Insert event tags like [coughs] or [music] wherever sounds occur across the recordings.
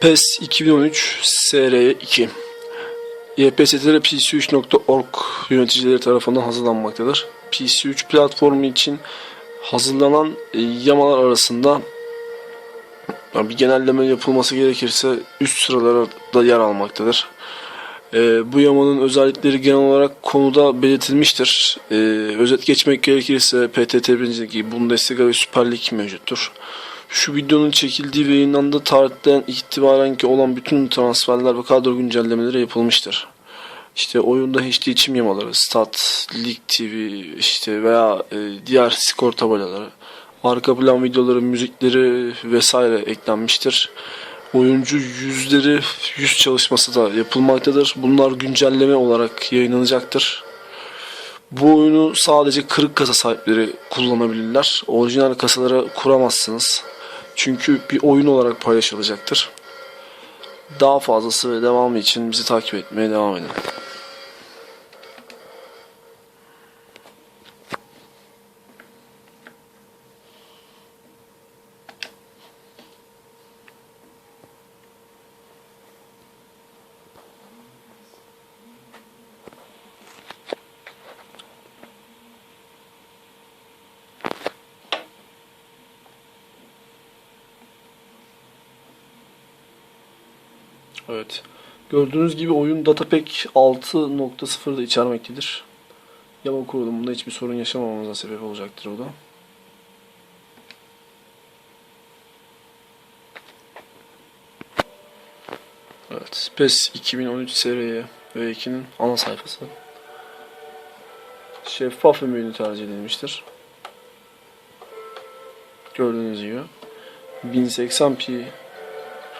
PES 2013 SR2 YPSTR PC3.org yöneticileri tarafından hazırlanmaktadır. PC3 platformu için hazırlanan e, yamalar arasında bir genelleme yapılması gerekirse üst sıralarda yer almaktadır. E, bu yamanın özellikleri genel olarak konuda belirtilmiştir. E, özet geçmek gerekirse PTT 1. Bundesliga ve Süper Lig mevcuttur. Şu videonun çekildiği ve yayınlandığı tarihten itibaren ki olan bütün transferler ve kadro güncellemeleri yapılmıştır. İşte oyunda HD çim yamaları, Stat, Lig TV işte veya e, diğer skor tabelaları, arka plan videoları, müzikleri vesaire eklenmiştir. Oyuncu yüzleri, yüz çalışması da yapılmaktadır. Bunlar güncelleme olarak yayınlanacaktır. Bu oyunu sadece kırık kasa sahipleri kullanabilirler. Orijinal kasalara kuramazsınız. Çünkü bir oyun olarak paylaşılacaktır. Daha fazlası ve devamı için bizi takip etmeye devam edin. Evet. Gördüğünüz gibi oyun Datapack 6.0'da içermektedir. Yama kurulumunda hiçbir sorun yaşamamamıza sebep olacaktır o da. Evet. PES 2013 seriye ve 2'nin ana sayfası. Şeffaf menü tercih edilmiştir. Gördüğünüz gibi 1080p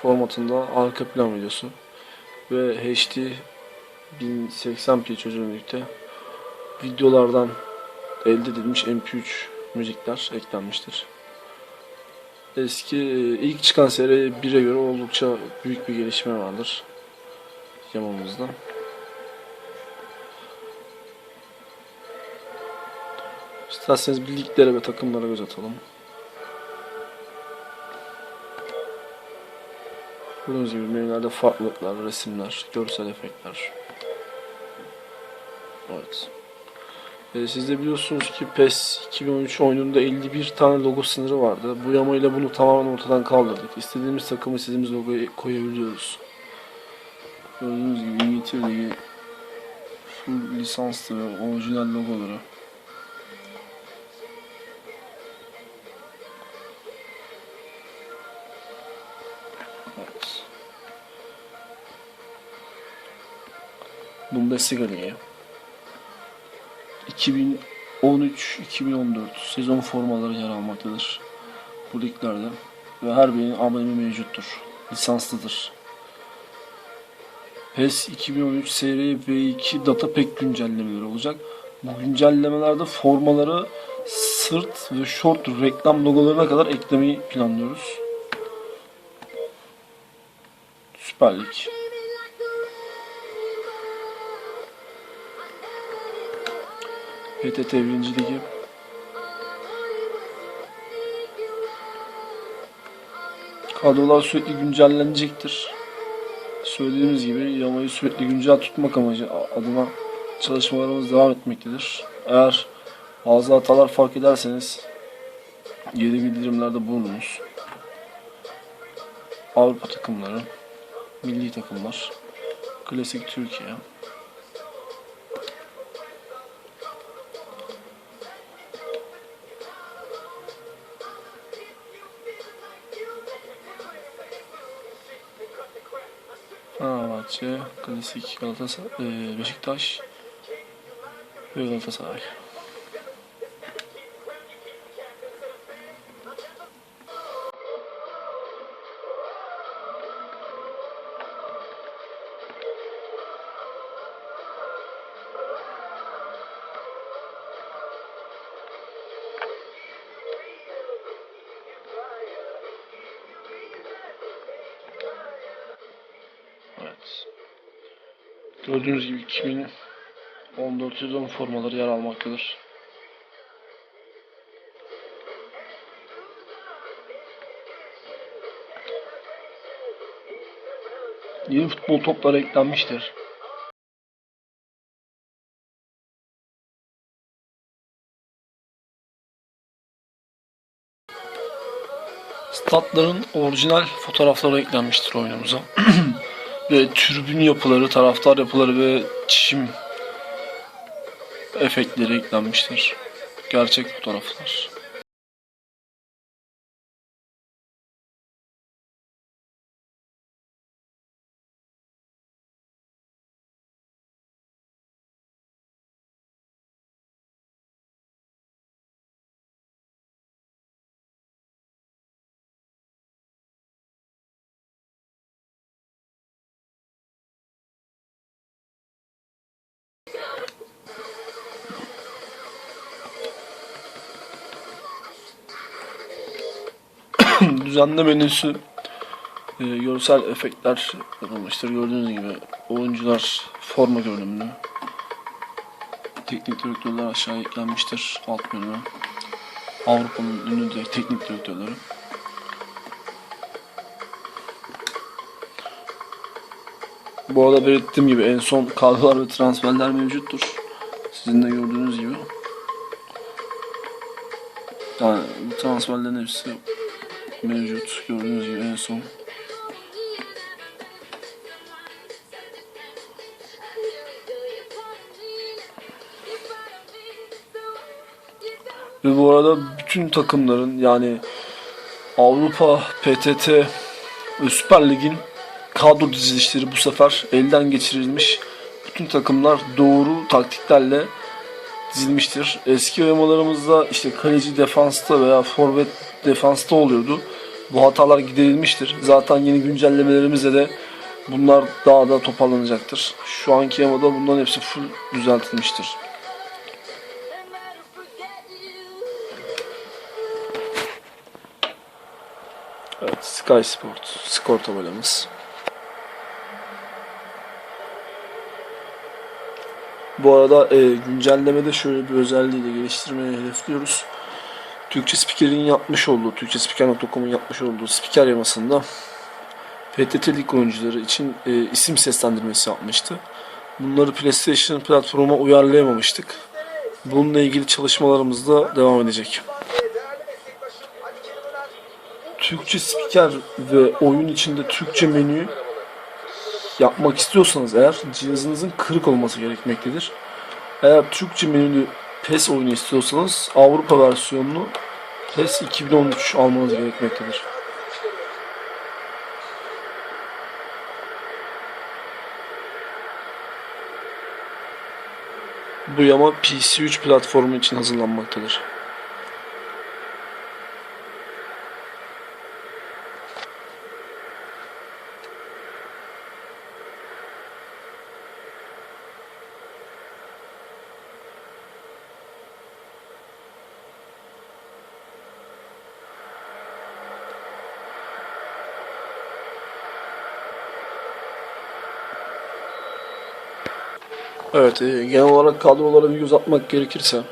formatında arka plan videosu ve HD 1080p çözünürlükte videolardan elde edilmiş MP3 müzikler eklenmiştir. Eski ilk çıkan seri 1'e göre oldukça büyük bir gelişme vardır yamamızda. İsterseniz bir liglere ve takımlara göz atalım. Gördüğünüz gibi menülerde farklılıklar, resimler, görsel efektler. Evet. Ee, siz de biliyorsunuz ki PES 2013 oyununda 51 tane logo sınırı vardı. Bu yamayla bunu tamamen ortadan kaldırdık. İstediğimiz takımı istediğimiz logoyu koyabiliyoruz. Gördüğünüz gibi İngiltere'deki full lisanslı orijinal logoları. Bundesliga Ligi. 2013-2014 sezon formaları yer almaktadır. Bu liglerde ve her birinin amblemi mevcuttur. Lisanslıdır. PES 2013 seri V2 data pack güncellemeleri olacak. Bu güncellemelerde formaları sırt ve short reklam logolarına kadar eklemeyi planlıyoruz. Süper Lig. PTT 1. Ligi. Kadrolar sürekli güncellenecektir. Söylediğimiz gibi yamayı sürekli güncel tutmak amacı adına çalışmalarımız devam etmektedir. Eğer bazı hatalar fark ederseniz geri bildirimlerde bulununuz. Avrupa takımları, milli takımlar, klasik Türkiye, Fenerbahçe, Klasik, Galatasaray, eee, Beşiktaş ve Galatasaray. Gördüğünüz gibi 2014 sezon formaları yer almaktadır. Yeni futbol topları eklenmiştir. Statların orijinal fotoğrafları eklenmiştir oyunumuza. [clears throat] ve tribün yapıları, taraftar yapıları ve çim efektleri eklenmiştir. Gerçek fotoğraflar. [coughs] düzenle menüsü e, görsel efektler yapılmıştır. Gördüğünüz gibi oyuncular forma görünümlü. Teknik direktörler aşağıya eklenmiştir. Alt bölüme. Avrupa'nın ünlü teknik direktörleri. Bu arada belirttiğim gibi en son kadrolar ve transferler mevcuttur. Sizin de gördüğünüz gibi. Yani bu transferlerin hepsi mevcut. Gördüğünüz gibi en son. Ve bu arada bütün takımların yani Avrupa, PTT Süper Lig'in kadro dizilişleri bu sefer elden geçirilmiş. Bütün takımlar doğru taktiklerle dizilmiştir. Eski oyamalarımızda işte kaleci defansta veya forvet defansta oluyordu. Bu hatalar giderilmiştir. Zaten yeni güncellemelerimizle de bunlar daha da toparlanacaktır. Şu anki yamada bunların hepsi full düzeltilmiştir. Evet, Sky Sport skor tabelamız. Bu arada e, güncellemede şöyle bir özelliği de geliştirmeyi hedefliyoruz. Türkçe Spiker'in yapmış olduğu, Türkçespiker.com'un yapmış olduğu spiker yamasında PTT Lig oyuncuları için e, isim seslendirmesi yapmıştı. Bunları PlayStation platformuna uyarlayamamıştık. Bununla ilgili çalışmalarımız da devam edecek. Türkçe spiker ve oyun içinde Türkçe menü yapmak istiyorsanız eğer cihazınızın kırık olması gerekmektedir. Eğer Türkçe menülü PES oyunu istiyorsanız Avrupa versiyonunu PES 2013 almanız gerekmektedir. Bu yama PC3 platformu için hazırlanmaktadır. Evet, e, genel olarak kadrolara bir göz atmak gerekirse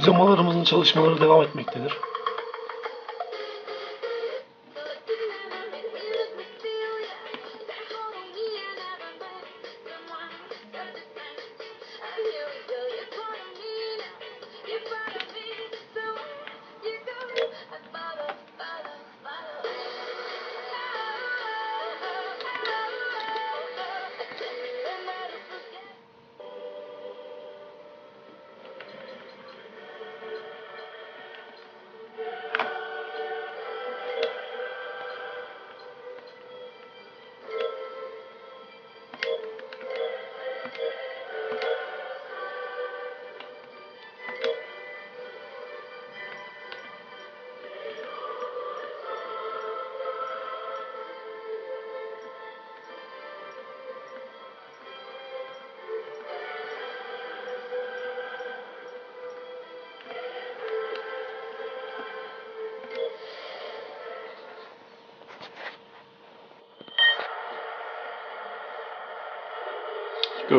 Yüzlamalarımızın çalışmaları devam etmektedir.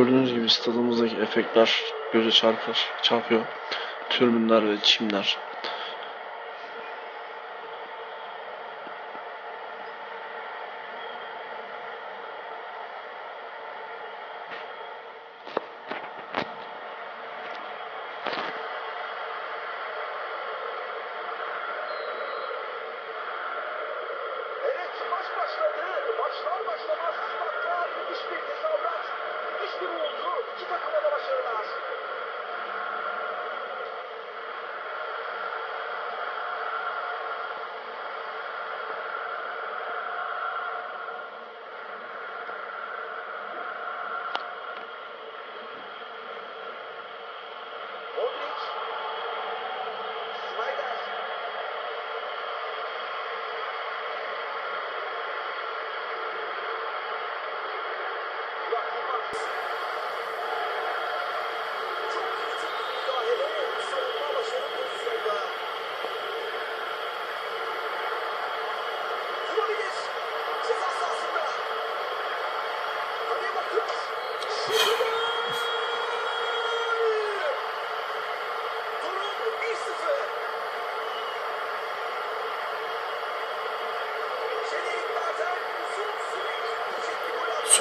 Gördüğünüz gibi stadımızdaki efektler göze çarpar, çarpıyor. Türbünler ve çimler.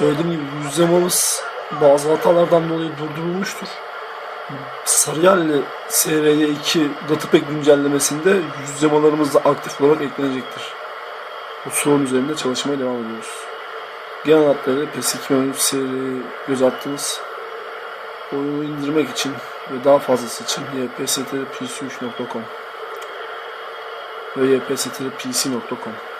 Söylediğim gibi yüzlemamız bazı hatalardan dolayı durdurulmuştur. Sarıyer'le SRY 2 Datıpek güncellemesinde yüzlemalarımız da aktif olarak eklenecektir. Bu sorun üzerinde çalışmaya devam ediyoruz. Genel hatlarıyla PES 2013 seriyi göz attınız. Oyunu indirmek için ve daha fazlası için ypstpc3.com ve ypstpc.com